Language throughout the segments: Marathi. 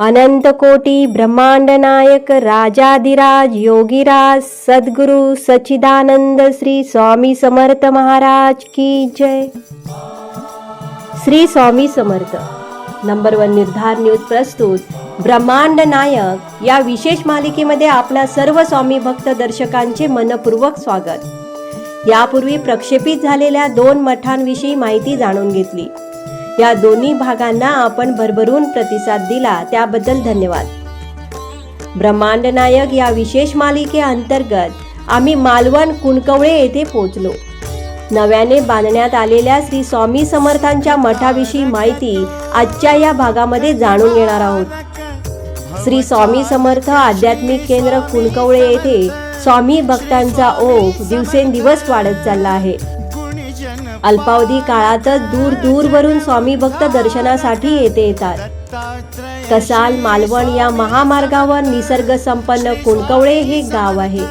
अनंत कोटी ब्रह्मांड नायक राजाधिराज योगीराज सद्गुरु सचिदानंद श्री स्वामी समर्थ महाराज की जय. Shri Swami Samarth. Number one Nirdhar news प्रस्तुत. ब्रह्मांड नायक या विशेष मालिकेमध्ये आपल्या सर्व स्वामी भक्त दर्शकांचे मनपूर्वक स्वागत. यापूर्वी प्रक्षेपित झालेल्या दोन मठांविषयी माहिती जाणून घेतली. या दोन्ही भागांना आपण भरभरून प्रतिसाद दिला त्याबद्दल धन्यवाद. ब्रह्मांड नायक या विशेष मालिकेअंतर्गत आम्ही मालवण कुणकवळे येथे पोहोचलो. नव्याने बांधण्यात आलेल्या श्री स्वामी समर्थांच्या मठाविषयी माहिती आजच्या या भागामध्ये जाणून घेणार आहोत. श्री स्वामी समर्थ आध्यात्मिक केंद्र कुणकवळे येथे स्वामी भक्तांचा ओघ दिवसेंदिवस वाढत चालला आहे. अल्पावधी काळातच दूर दूरवरून स्वामी भक्त दर्शनासाठी येथे येतात. कसाल मालवण या महामार्गावर निसर्ग संपन्न कुणकवळे हे गाव आहे.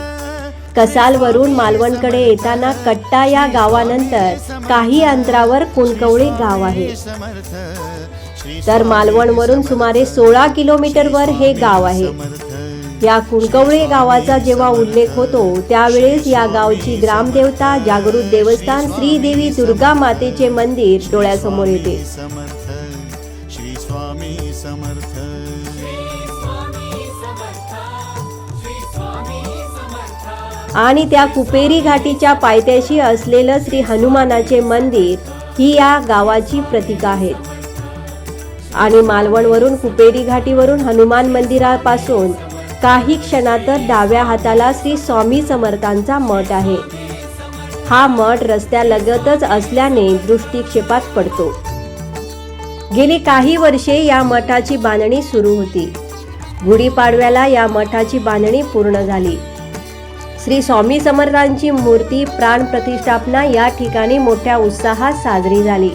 कसालवरून मालवणकडे येताना कट्टा या गावानंतर काही अंतरावर कुणकवळे गाव आहे. तर मालवणवरून सुमारे सोळा किलोमीटरवर हे गाव आहे. या कुणकवळे गावाचा जेव्हा उल्लेख होतो त्यावेळेस या गावची ग्रामदेवता जागृत देवस्थान श्रीदेवी दुर्गा मातेचे मंदिर डोळ्यासमोर येते. समर्थ श्री स्वामी समर्थ. आणि त्या कुपेरी घाटीच्या पायथ्याशी असलेलं श्री हनुमानाचे मंदिर ही या गावाची प्रतीक आहेत आणि मालवणवरून कुपेरी घाटीवरून हनुमान मंदिरापासून काही क्षणातच डाव्या हाताला श्री स्वामी समर्थांचा मठ आहे. हा मठ रस्त्यालगतच असल्याने दृष्टिक्षेपात पडतो. गेली काही वर्षे या मठाची बांधणी सुरू होती. गुढीपाडव्याला या मठाची बांधणी पूर्ण झाली. श्री स्वामी समर्थांची मूर्ती प्राण प्रतिष्ठापना या ठिकाणी मोठ्या उत्साहात साजरी झाली.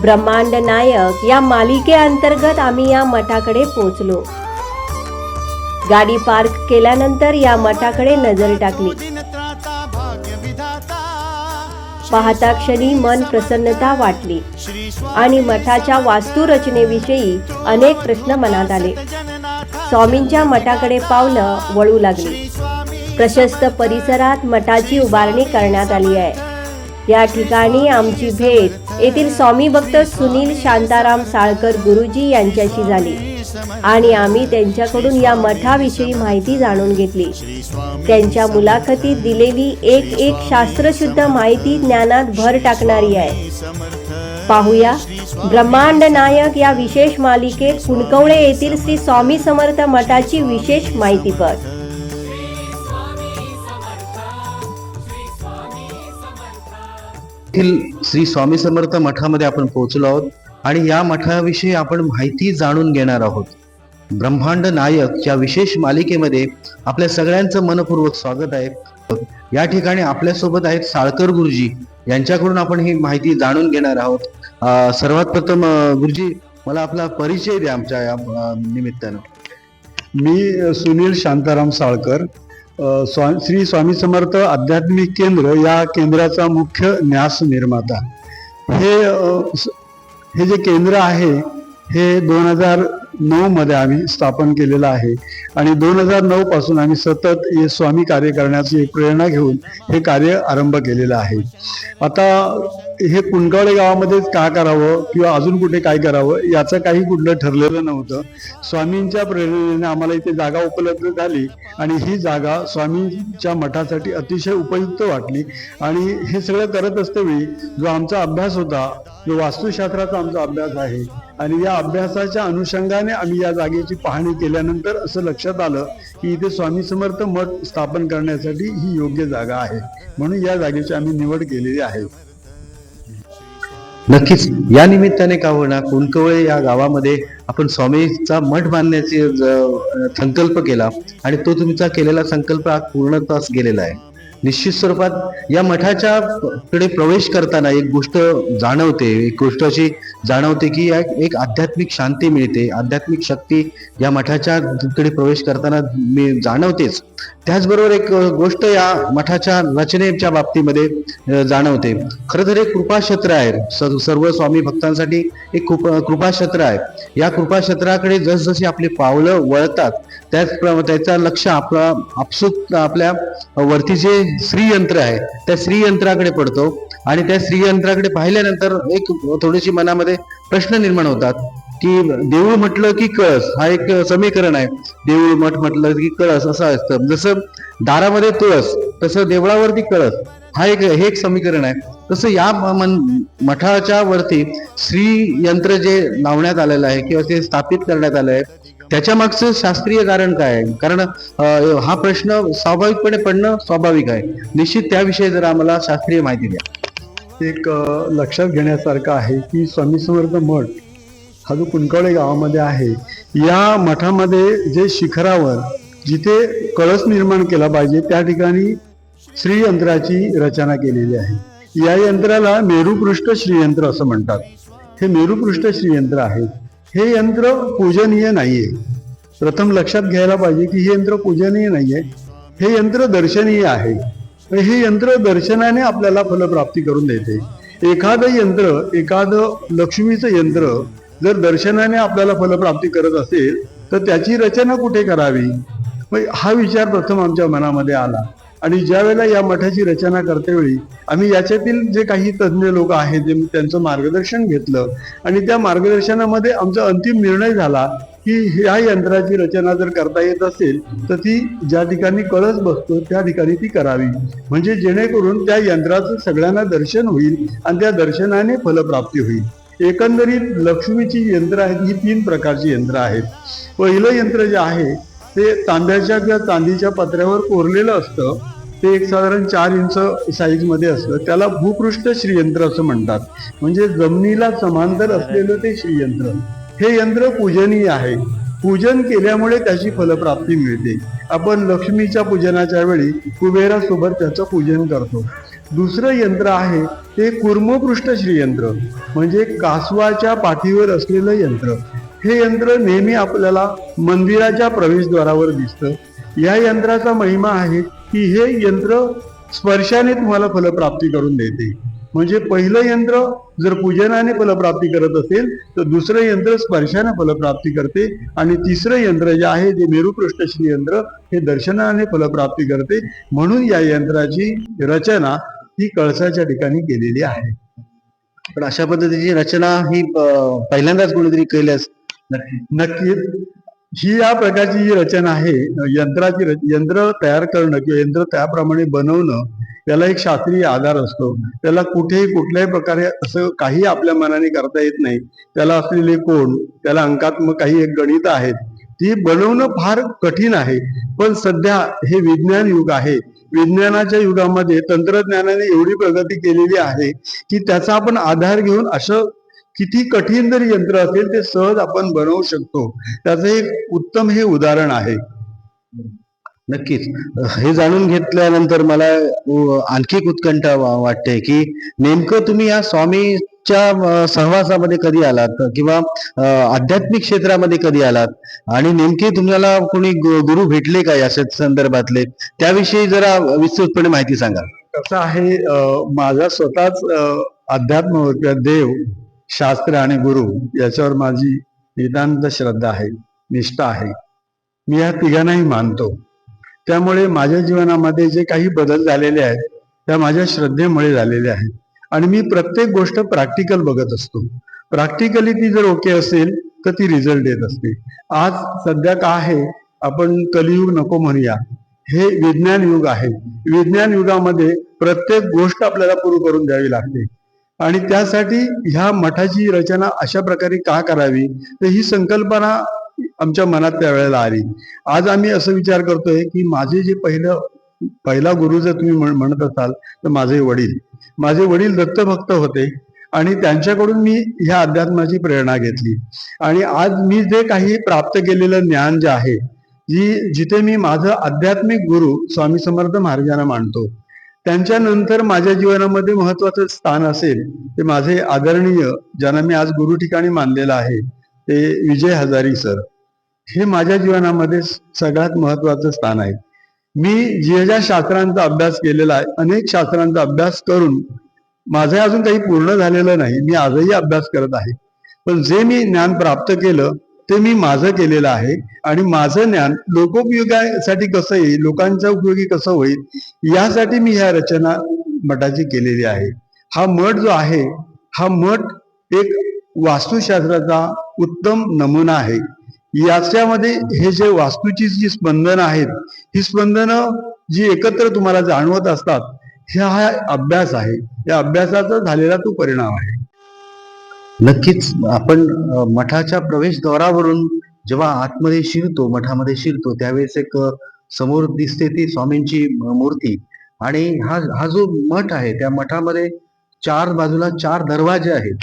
ब्रह्मांड नायक या मालिकेअंतर्गत आम्ही या मठाकडे पोहोचलो. गाडी पार्क केल्यानंतर या मठाकडे नजर टाकली. पाहता क्षणी मन प्रसन्नता वाटली आणि मठाच्या वास्तुरचनेविषयी अनेक प्रश्न मनात आले. स्वामींच्या मठाकडे पावलं वळू लागली. प्रशस्त परिसरात मठाची उभारणी करण्यात आली आहे. या ठिकाणी आमची भेट येथील स्वामी भक्त सुनील शांताराम साळकर गुरुजी यांच्याशी झाली. आणि आम्ही त्यांच्याकडून या मठाविषयी माहिती जाणून घेतली. त्यांच्या मुलाखतीत दिलेली एक एक शास्त्रशुद्ध माहिती ज्ञानात भर टाकणारी आहे. पाहूया. ब्रह्मांड नायक या विशेष मालिकेत कुणकवळे येथील श्री स्वामी समर्थ मठाची विशेष माहितीपट श्री स्वामी समर्थ मठामध्ये आपण पोहोचलो आहोत. आणि या मठाविषयी आपण माहिती जाणून घेणार आहोत. ब्रह्मांड नायक या विशेष मालिकेमध्ये आपल्या सगळ्यांचं मनपूर्वक स्वागत आहे. या ठिकाणी आपल्यासोबत आहेत साळकर गुरुजी. यांच्याकडून आपण ही माहिती जाणून घेणार आहोत. सर्वात प्रथम गुरुजी मला आपला परिचय द्या आमच्या या निमित्तानं. मी सुनील शांताराम साळकर स्वा श्री स्वामी समर्थ आध्यात्मिक केंद्र या केंद्राचा मुख्य न्यास निर्माता. हे हे जे केंद्र आहे हे दोन हजार नऊ मध्ये आम्ही स्थापन केलेलं आहे. आणि दोन हजार नऊ पासून आम्ही सतत हे स्वामी कार्य करण्याची एक प्रेरणा घेऊन हे कार्य आरंभ केलेलं आहे. आता हे कुणकावळे गावामध्येच का करावं किंवा अजून कुठे काय करावं याचं काही कुठलं ठरलेलं नव्हतं. स्वामींच्या प्रेरणेने आम्हाला इथे जागा उपलब्ध झाली आणि ही जागा स्वामींच्या मठासाठी अतिशय उपयुक्त वाटली. आणि हे सगळं करत असतेवेळी जो आमचा अभ्यास होता जो वास्तुशास्त्राचा आमचा अभ्यास आहे आणि या अभ्यासाच्या अनुषंगाने आम्ही या जागेची पाहणी केल्यानंतर असं लक्षात आलं की इथे स्वामी समर्थ मठ स्थापन करण्यासाठी ही योग्य जागा आहे. म्हणून या जागेची आम्ही निवड केलेली आहे. नक्कीच. या निमित्ताने का होणार कुणकवळे या गावामध्ये आपण स्वामीचा मठ बांधण्याचे संकल्प केला आणि तो तुमचा केलेला संकल्प आज पूर्णतास गेलेला आहे. निश्चित स्वरूपात या मठाच्या कडे प्रवेश करताना एक गोष्ट जाणवते एक गोष्ट अशी जाणवते की या एक आध्यात्मिक शांती मिळते. आध्यात्मिक शक्ती या मठाच्या कडे प्रवेश करताना मी जाणवतेच. त्याचबरोबर एक गोष्ट या मठाच्या रचनेच्या बाबतीमध्ये जाणवते. खरं तर एक कृपाक्षेत्र आहे. स- सर्व स्वामी भक्तांसाठी एक कृप कृपाक्षेत्र आहे. या कृपाक्षेत्राकडे जसजशी आपली पावलं वळतात त्याच त्याचा लक्ष आपला आपसूक आपल्या वरती जे श्रीयंत्र आहे त्या श्रीयंत्राकडे पडतो. आणि त्या श्रीयंत्राकडे पाहिल्यानंतर एक थोडीशी मनामध्ये प्रश्न निर्माण होतात की देऊळ म्हटलं की कळस हा एक समीकरण आहे. देऊळ मठ म्हटलं की कळस असं असतं. जसं दारामध्ये तुळस तसं देवळावरती कळस हा एक हे एक समीकरण आहे. तसं या मन- मठाच्या वरती श्री यंत्र जे लावण्यात आलेलं आहे किंवा ते स्थापित करण्यात आलं आहे त्याच्या मागचं शास्त्रीय कारण काय आहे? कारण हा प्रश्न स्वाभाविकपणे पडणं स्वाभाविक आहे. निश्चित त्याविषयी जर आम्हाला शास्त्रीय माहिती द्या. एक लक्षात घेण्यासारखं आहे की स्वामी समर्थ मठ हा जो कुंकवळे गावामध्ये आहे या मठामध्ये जे शिखरावर जिथे कळस निर्माण केला पाहिजे त्या ठिकाणी श्रीयंत्राची रचना केलेली आहे. या यंत्राला मेरुपृष्ठ श्रीयंत्र असं म्हणतात. हे मेरुपृष्ठ श्रीयंत्र आहे. हे यंत्र पूजनीय नाहीये. प्रथम लक्षात घ्यायला पाहिजे की हे यंत्र पूजनीय नाहीये. हे यंत्र दर्शनीय आहे. हे यंत्र दर्शनाने आपल्याला फलप्राप्ती करून देते. एखादं यंत्र एखादं लक्ष्मीचं यंत्र जर दर्शनाने आपल्याला फलप्राप्ती करत असेल तर त्याची रचना कुठे करावी? मग हा विचार प्रथम आमच्या मनामध्ये आला. आणि ज्या वेळेला या मठाची रचना करतेवेळी आम्ही याच्यातील जे काही तज्ज्ञ लोक आहेत जे त्यांचं मार्गदर्शन घेतलं आणि त्या मार्गदर्शनामध्ये आमचा अंतिम निर्णय झाला की ह्या यंत्राची रचना जर करता येत असेल तर ती ज्या ठिकाणी कळस बसतो त्या ठिकाणी ती करावी. म्हणजे जेणेकरून त्या यंत्राचं सगळ्यांना दर्शन होईल आणि त्या दर्शनाने फलप्राप्ती होईल. एकंदरीत लक्ष्मीची यंत्र आहेत ही तीन प्रकारची यंत्र आहेत. पहिलं यंत्र जे आहे ते तांब्याच्या किंवा चांदीच्या पत्र्यावर कोरलेलं असतं. ते एक साधारण चार इंच साईजमध्ये असतं. त्याला भूपृष्ठ श्रीयंत्र असं म्हणतात. म्हणजे जमिनीला समांतर असलेलं ते श्रीयंत्र. हे यंत्र पूजनीय आहे. पूजन केल्यामुळे त्याची फलप्राप्ती मिळते. आपण लक्ष्मीच्या पूजनाच्या वेळी कुबेरासोबत त्याचं पूजन करतो. दुसरं यंत्र आहे ते कुर्मपृष्ठ श्रीयंत्र म्हणजे कासवाच्या पाठीवर असलेलं यंत्र. हे यंत्र नेहमी आपल्याला मंदिराच्या प्रवेशद्वारावर दिसतं. या यंत्राचा महिमा आहे की हे यंत्र स्पर्शाने तुम्हाला फलप्राप्ती करून देते. म्हणजे पहिलं यंत्र जर पूजनाने फलप्राप्ती करत असेल तर दुसरं यंत्र स्पर्शाने फलप्राप्ती करते आणि तिसरं यंत्र जे आहे ते मेरुपृष्ठ श्री यंत्र हे दर्शनाने फलप्राप्ती करते. म्हणून या यंत्राची रचना ही कळसाच्या ठिकाणी केलेली आहे. पण अशा पद्धतीची रचना ही पहिल्यांदाच कोणीतरी केल्यास नक्की? नक्कीच. ही या प्रकारची जी रचना आहे यंत्राची यंत्र तयार करणं किंवा यंत्र त्याप्रमाणे बनवणं त्याला एक शास्त्रीय आधार असतो. त्याला कुठेही कुठल्याही प्रकारे असं काही आपल्या मनाने करता येत नाही. त्याला असलेले कोण त्याला अंकात्मक काही एक गणित आहेत. ती बनवणं फार कठीण आहे. पण सध्या हे विज्ञान युग आहे. विज्ञानाच्या युगामध्ये तंत्रज्ञानाने एवढी प्रगती केलेली आहे की त्याचा आपण आधार घेऊन असं किती कठीण जरी यंत्र असेल ते सहज आपण बनवू शकतो. त्याचं एक उत्तम हे उदाहरण आहे. नक्कीच. हे जाणून घेतल्यानंतर मला आणखी एक उत्कंठा वाटते की नेमकं तुम्ही या स्वामीच्या सहवासामध्ये कधी आलात? किंवा आध्यात्मिक क्षेत्रामध्ये कधी आलात? आणि नेमके तुम्हाला कोणी गुरु भेटले का या संदर्भातले? त्याविषयी जरा विस्तृतपणे माहिती सांगा. कसं आहे माझा स्वतःच अध्यात्म देव शास्त्र आणि गुरु याच्यावर माझी नितांत श्रद्धा आहे निष्ठा आहे. मी या तिघांनाही मानतो. त्यामुळे माझ्या जीवनामध्ये जे काही बदल झालेले आहेत त्या माझ्या श्रद्धेमुळे झालेले आहेत. आणि मी प्रत्येक गोष्ट प्रॅक्टिकल बघत असतो. प्रॅक्टिकली ती जर ओके असेल तर ती रिझल्ट देत असते. आज सध्या काय आहे आपण कलियुग नको म्हणूया. हे विज्ञान युग आहे. विज्ञान युगामध्ये प्रत्येक गोष्ट आपल्याला पुरू करून द्यावी लागते. आणि त्यासाठी ह्या मठाची रचना अशा प्रकारे का करावी तर ही संकल्पना आमच्या मनात त्यावेळेला आली. आज आम्ही असं विचार करतोय की माझे जे पहिलं पहिला गुरु जर तुम्ही म्हण- म्हणत असाल तर माझे वडील. माझे वडील दत्तभक्त होते आणि त्यांच्याकडून मी ह्या अध्यात्माची प्रेरणा घेतली. आणि आज मी जे काही प्राप्त केलेलं ज्ञान जे आहे जी जिथे मी माझं आध्यात्मिक गुरु स्वामी समर्थ महाराजांना मानतो त्यांच्यानंतर माझ्या जीवनामध्ये महत्वाचं स्थान असेल ते माझे आदरणीय ज्यांना मी आज गुरु ठिकाणी मानलेलं आहे ते विजय हजारी सर. हे माझ्या जीवनामध्ये सगळ्यात महत्वाचं स्थान आहे. मी जे ज्या शास्त्रांचा अभ्यास केलेला आहे अनेक शास्त्रांचा अभ्यास करून माझं अजून काही पूर्ण झालेलं नाही मी आजही अभ्यास करत आहे. पण जे मी ज्ञान प्राप्त केलं ते मी माझं केलेलं आहे. आणि माझं ज्ञान लोकोपयोगासाठी कसं येईल लोकांच्या उपयोगी कसं होईल यासाठी मी ह्या रचना मठाची केलेली आहे. हा मठ जो आहे हा मठ एक वास्तुशास्त्राचा उत्तम नमुना आहे. याच्यामध्ये हे जे वास्तूची जी स्पंदनं आहेत ही स्पंदनं जी एकत्र तुम्हाला जाणवत असतात ह्या हा अभ्यास आहे. या अभ्यासाचा झालेला तो परिणाम आहे. नक्कीच आपण मठाच्या प्रवेशद्वारावरून जेव्हा आतमध्ये शिरतो मठामध्ये शिरतो त्यावेळेस एक समोर दिसते ती स्वामींची मूर्ती. आणि हा हा जो मठ आहे त्या मठामध्ये चार बाजूला चार दरवाजे आहेत.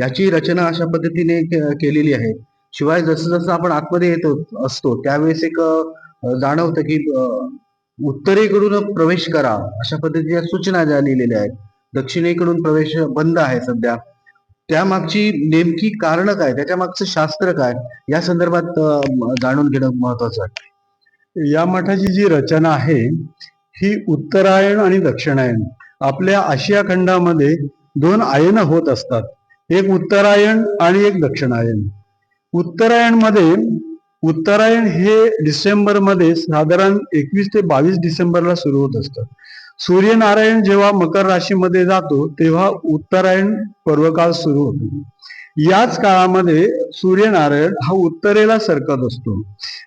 याची रचना अशा पद्धतीने के- केलेली आहे. शिवाय जसं जसं आपण आतमध्ये येतो असतो त्यावेळेस एक जाणवतं की उत्तरेकडून प्रवेश करा अशा पद्धतीच्या सूचना ज्या लिहिलेल्या आहेत. दक्षिणेकडून प्रवेश बंद आहे सध्या. त्यामागची नेमकी कारण काय? त्याच्या मागचं शास्त्र काय? या संदर्भात जाणून घेणं महत्वाचं आहे या मठाची जी रचना आहे ही उत्तरायण आणि दक्षिणायन आपल्या आशिया खंडामध्ये दोन आयन होत असतात. एक उत्तरायण आणि एक दक्षिणायन. उत्तरायणमध्ये उत्तरायण हे डिसेंबरमध्ये साधारण एकवीस ते बावीस डिसेंबरला सुरू होत असतं. सूर्यनारायण जेव्हा मकर राशीमध्ये जातो तेव्हा उत्तरायण पर्वकाळ सुरू होतो. याच काळामध्ये सूर्यनारायण हा उत्तरेला सरकत असतो.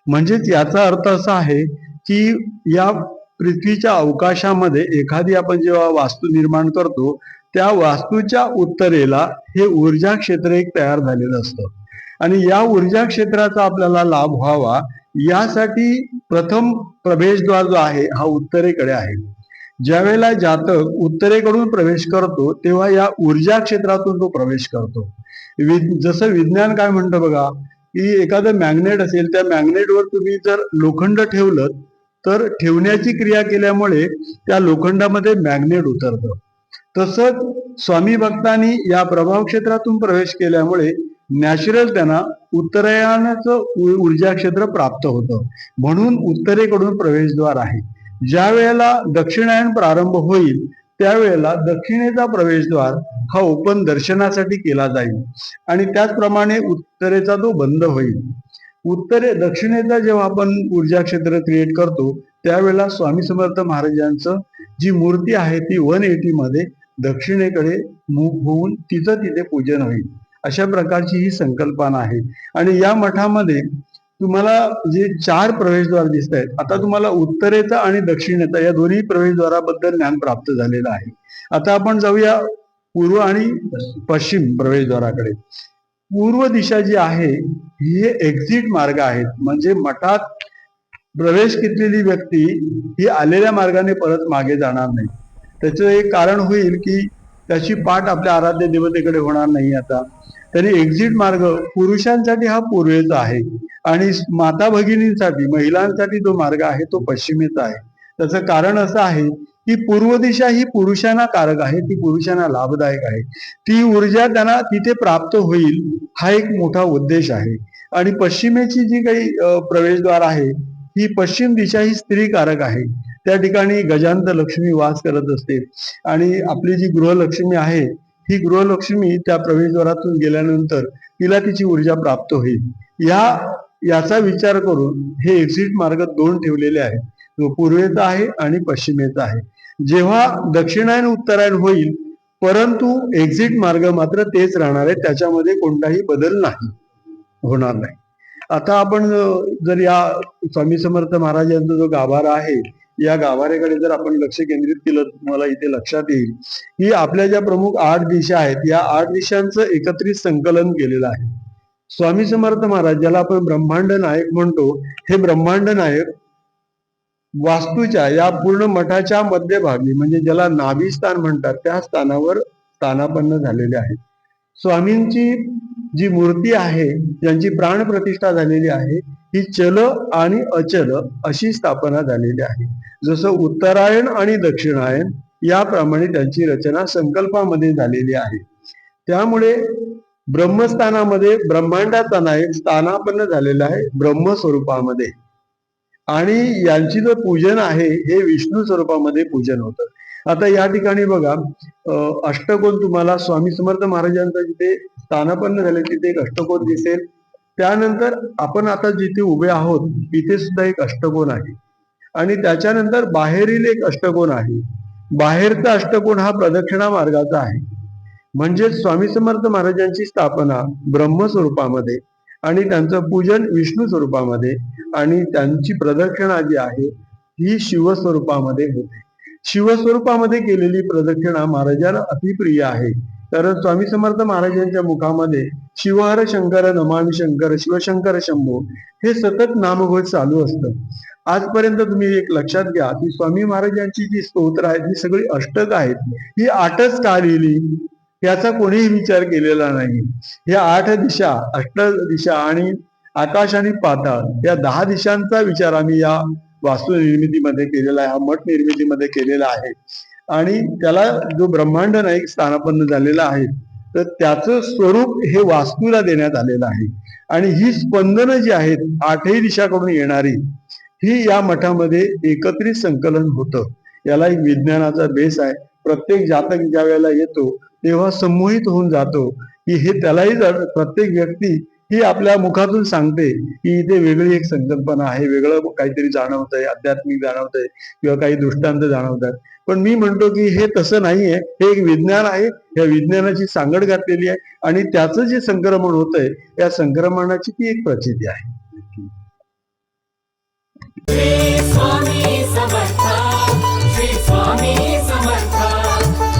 म्हणजेच याचा अर्थ असा आहे की या पृथ्वीच्या अवकाशामध्ये एखादी आपण जेव्हा वास्तू निर्माण करतो त्या वास्तूच्या उत्तरेला हे ऊर्जा क्षेत्र एक तयार झालेलं असतं. आणि या ऊर्जा क्षेत्राचा आपल्याला लाभ व्हावा यासाठी प्रथम प्रवेशद्वार जो आहे हा उत्तरेकडे आहे. ज्यावेळेला जातक उत्तरेकडून प्रवेश करतो तेव्हा या ऊर्जा क्षेत्रातून तो प्रवेश करतो. वि- जसं विज्ञान काय म्हणतं बघा की एखादं मॅग्नेट असेल त्या मॅग्नेटवर तुम्ही जर लोखंड ठेवलं तर ठेवण्याची क्रिया केल्यामुळे त्या लोखंडामध्ये मॅग्नेट उतरतं. तसंच स्वामी भक्तांनी या प्रभाव क्षेत्रातून प्रवेश केल्यामुळे नॅचरल त्यांना उत्तरायणाचं ऊर्जा क्षेत्र प्राप्त होतं. म्हणून उत्तरेकडून प्रवेशद्वार आहे. ज्या वेळेला दक्षिणायन प्रारंभ होईल त्यावेळेला दक्षिणेचा प्रवेशद्वार हा ओपन दर्शनासाठी केला जाईल. आणि त्याचप्रमाणे उत्तरेचा तो बंद होईल. उत्तरे दक्षिणेचा जेव्हा आपण ऊर्जा क्षेत्र क्रिएट करतो त्यावेळेला स्वामी समर्थ महाराजांचं जी मूर्ती आहे ती वन एटी मध्ये दक्षिणेकडे मूव्ह होऊन तिचं तिथे पूजन होईल. अशा प्रकारची ही संकल्पना आहे. आणि या मठामध्ये तुम्हाला जे चार प्रवेशद्वार दिसत आहेत आता तुम्हाला उत्तरेचा आणि दक्षिणेचा या दोन्ही प्रवेशद्वाराबद्दल ज्ञान प्राप्त झालेलं आहे. आता आपण जाऊया पूर्व आणि पश्चिम प्रवेशद्वाराकडे. पूर्व दिशा जी आहे ही एक्झिट मार्ग आहेत. म्हणजे मठात प्रवेश घेतलेली व्यक्ती ही आलेल्या मार्गाने परत मागे जाणार नाही. त्याचं एक कारण होईल की त्याची पाठ आपल्या आराध्य देवतेकडे होणार नाही आता. तरी एक्झिट मार्ग पुरुषांसाठी हा पूर्वेचा आहे. आणि माता भगिनींसाठी महिलांसाठी जो मार्ग आहे तो पश्चिमेचा आहे. त्याचं कारण असं आहे की पूर्व दिशा ही पुरुषांना कारक आहे ती पुरुषांना लाभदायक आहे. ती ऊर्जा त्यांना तिथे प्राप्त होईल हा एक मोठा उद्देश आहे. आणि पश्चिमेची जी काही प्रवेशद्वार आहे ही पश्चिम दिशा ही स्त्री कारक आहे. त्या ठिकाणी गजांत लक्ष्मी वास करत असते आणि आपली जी गृहलक्ष्मी आहे ही गृहलक्ष्मी त्या प्रवेशद्वारातून गेल्यानंतर तिला तिची ऊर्जा प्राप्त होईल. या याचा विचार करून हे एक्झिट मार्ग दोन ठेवलेले आहेत. पूर्वेचा आहे आणि पश्चिमेचा आहे. जेव्हा दक्षिणायन उत्तरायण होईल परंतु एक्झिट मार्ग मात्र तेच राहणार आहे. त्याच्यामध्ये कोणताही बदल नाही. होणार नाही. आता आपण जर या स्वामी समर्थ महाराजांचा जो गाभारा आहे या गाभाऱ्याकडे जर आपण लक्ष केंद्रित केलं तुम्हाला इथे लक्षात येईल की आपल्या ज्या प्रमुख आठ दिशा आहेत या आठ दिशांचं एकत्रित संकलन केलेलं आहे. स्वामी समर्थ महाराज ज्याला आपण ब्रह्मांड नायक म्हणतो हे ब्रह्मांड नायक वास्तूच्या या पूर्ण मठाच्या मध्यभागी म्हणजे ज्याला नाभी स्थान म्हणतात त्या स्थानावर स्थानापन्न झालेले आहेत. स्वामींची जी मूर्ती आहे ज्यांची प्राण प्रतिष्ठा झालेली आहे ही चल आणि अचल अशी स्थापना झालेली आहे. जसं उत्तरायण आणि दक्षिणायन याप्रमाणे त्यांची रचना संकल्पामध्ये झालेली आहे. त्यामुळे ब्रह्मस्थानामध्ये ब्रह्मांडाचा नायक स्थानापन्न झालेला आहे ब्रह्मस्वरूपामध्ये. आणि यांची जो पूजन आहे हे विष्णू स्वरूपामध्ये पूजन होतं. आता या ठिकाणी बघा अष्टकोन तुम्हाला स्वामी समर्थ महाराजांचा जिथे स्थानापन्न झाले तिथे एक अष्टकोन दिसेल. त्यानंतर आपण आता जिथे उभे आहोत तिथे सुद्धा एक अष्टकोन आहे. आणि त्याच्यानंतर बाहेरील एक अष्टकोन आहे. बाहेरचा अष्टकोन हा प्रदक्षिणा मार्गाचा आहे. म्हणजे स्वामी समर्थ महाराजांची स्थापना ब्रह्मस्वरूपामध्ये आणि त्यांचं पूजन विष्णू स्वरूपामध्ये आणि त्यांची प्रदक्षिणा जी आहे ही शिवस्वरूपामध्ये होते. शिवस्वरूपामध्ये केलेली प्रदक्षिणा महाराजांना अतिप्रिय आहे. कारण स्वामी समर्थ महाराजांच्या मुखामध्ये शिवहर शंकर नमामी शंकर शिवशंकर शंभो हे सतत नामघोष चालू असतं. आजपर्यंत तुम्ही एक लक्षात घ्या की स्वामी महाराजांची जी स्तोत्र आहेत ही सगळी अष्टक आहेत. ही आठच का लिहिली? याचा कोणीही विचार केलेला नाही. या आठ दिशा अष्ट दिशा आणि आकाश आणि पाताळ या दहा दिशांचा विचार आम्ही या वास्तुनिर्मितीमध्ये केलेला आहे हा मठ निर्मितीमध्ये केलेला आहे. आणि त्याला जो ब्रह्मांड नाईक स्थानापन्न झालेला आहे तर त्याचं स्वरूप हे वास्तूला देण्यात आलेलं आहे. आणि ही स्पंदनं जी आहेत आठही दिशाकडून येणारी ही या मठामध्ये एकत्रित संकलन होतं. याला एक विज्ञानाचा बेस आहे. प्रत्येक जातक ज्या वेळेला येतो तेव्हा संमोहित होऊन जातो की हे त्यालाही जर प्रत्येक व्यक्ती ही आपल्या मुखातून सांगते की इथे वेगळी एक संकल्पना आहे वेगळं काहीतरी जाणवत आहे आध्यात्मिक जाणवत आहे किंवा काही दृष्टांत जाणवतात. पण मी म्हणतो की हे तसं नाहीये. हे एक विज्ञान आहे. या विज्ञानाची सांगड घातलेली आहे आणि त्याचं जे संक्रमण होत आहे या संक्रमणाची ती एक प्रचिती आहे. स्वामी समर्थ श्री स्वामी समर्थ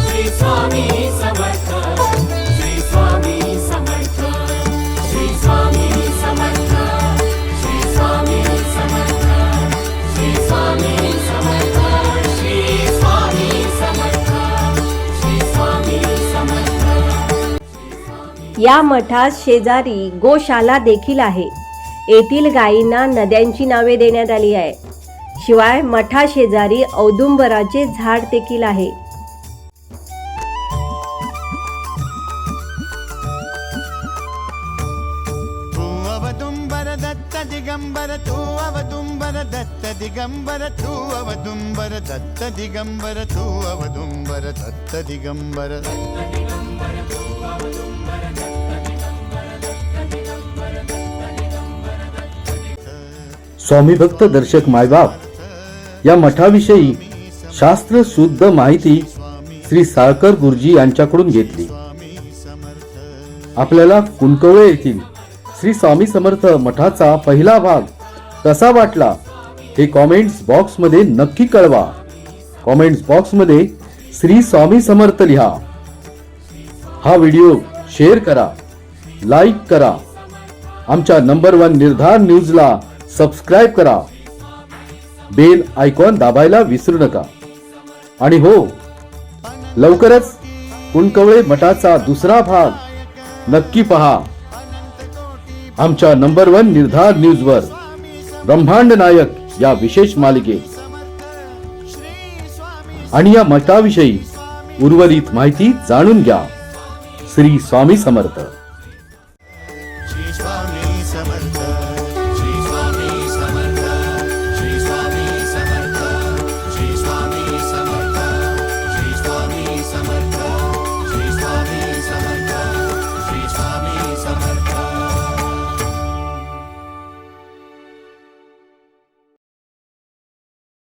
श्री स्वामी या मठात शेजारी गोशाला देखील आहे. येथील गायींना नद्यांची नावे देण्यात आली आहे. शिवाय मठा शेजारी औदुंबराचे झाड देखील आहे. तू अवदुंबर दत्त दिगंबर तू अवदुंबर दत्त दिगंबर तू अवदुंबर दत्त दिगंबर तू अवदुंबर दत्त दिगंबर. स्वामी भक्त दर्शक मायबाप या मठाविषयी शास्त्र शुद्ध माहिती श्री साळकर गुरुजी यांच्याकडून घेतली. आपल्याला कुंकवळे येथील श्री स्वामी समर्थ मठाचा पहिला भाग कसा वाटला हे कॉमेंट्स बॉक्समध्ये नक्की कळवा. कॉमेंट्स बॉक्समध्ये श्री स्वामी समर्थ लिहा. हा व्हिडिओ शेअर करा लाईक करा. आमच्या नंबर वन निर्धार न्यूजला सबस्क्राईब करा. बेल आयकॉन दाबायला विसरू नका. आणि हो लवकरच कुणकवळे मठाचा दुसरा भाग नक्की पहा. आमच्या नंबर वन निर्धार न्यूजवर ब्रह्मांड नायक या विशेष मालिकेत. आणि या मठाविषयी उर्वरित माहिती जाणून घ्या. श्री स्वामी समर्थ.